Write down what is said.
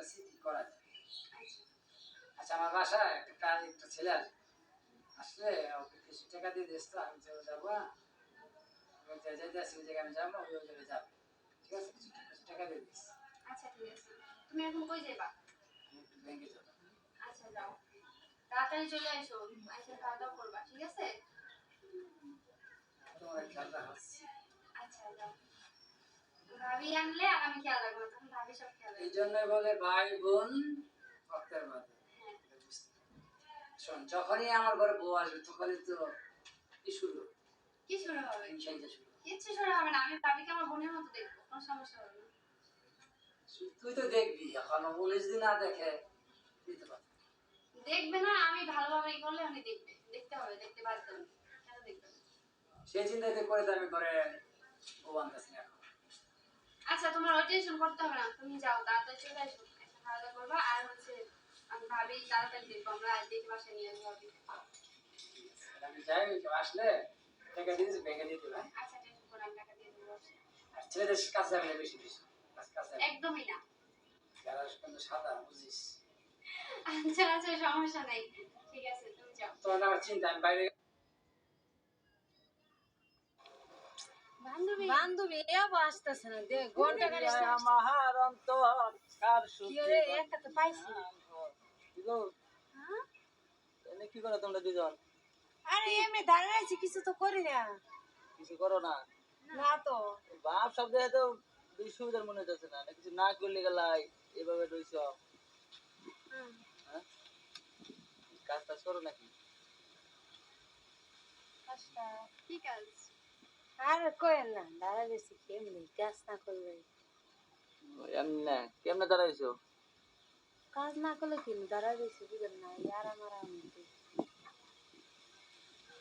ভাবতেছি কি করা যায়? আচ্ছা আচ্ছা আমার বাসায় একটা কাজ একটা ছেলে আসবে আসলে ওকে কিছু টাকা দিয়ে দিস তো আমি চলে যাব না আমি যে যে যাচ্ছি ওই জায়গায় আমি যাব ওই ওই জায়গায় যাবে। ঠিক আছে? কিছু কিছু টাকা দিয়ে দিস। আচ্ছা ঠিক আছে। তুমি এখন কই যাবা একটু ব্যাংকে যাব। আচ্ছা যাও। তাড়াতাড়ি চলে আসো আইসা খাওয়া দাওয়া করবা ঠিক আছে? তোমার খেয়াল রাখো। আচ্ছা যাও। ভাবি আনলে আর আমি খেয়াল রাখব এই বলে ভাই বোন শোন যখনই আমার ঘরে বউ আসবে তখনই তো কি শুরু কি শুরু হবে? শুরু কিচ্ছু শুরু হবে না আমি ভাবিকে আমার বোনের মতো দেখব কোনো সমস্যা হবে না। তুই তো দেখবি এখন দিন না দেখে দিতে পারবি। দেখবে না আমি ভালোভাবে করলে আমি দেখবে দেখতে হবে দেখতে বাধ্য সেই চিন্তাতে করে তো আমি ঘরে বউ আনতেছি টেনশন করতে হবে না তুমি যাও তাড়াতাড়ি চলে আসো খাওয়া দাওয়া করবা আর হচ্ছে আমি ভাবি তাড়াতাড়ি দেখব আমরা আজ দেখে বাসায় নিয়ে আসব আমি যাই আসলে টাকা দিয়ে ব্যাংকে দিয়ে দিবে আচ্ছা টেনশন করে আমি টাকা দিয়ে দেবো আর ছেলেদের কাছে যাবে বেশি বেশি একদমই না। যারা কিন্তু সাদা বুঝিস। আচ্ছা আচ্ছা সমস্যা নেই। ঠিক আছে তুমি যাও। তোমার আমার চিন্তা আমি বাইরে বান্ধবী? এও আসতেছে না। দে ঘণ্টা গাড়ি আমার অন্তর কার কি একটা তো পাইছি। হ্যাঁ? এনে কি করো তোমরা দুজন? আরে এমনি দাঁড়িয়ে আছি কিছু তো করি না। কিছু করো না? না তো। বাপ সব জায়গায় তো দুই সুবিধার মনে হচ্ছে না। কিছু না করলে গেলাই এভাবে রইছ। হ্যাঁ? কাজ টাজ করো নাকি। ঠিক আছে আর কয়েন না দাঁড়ায় বেশি কেমনি? কাজ না করলে? এমনি কেমনে দাঁড়াইছো? কাজ না করলে কি দাঁড়ায় বেশি বুঝেন না আর আমার আমি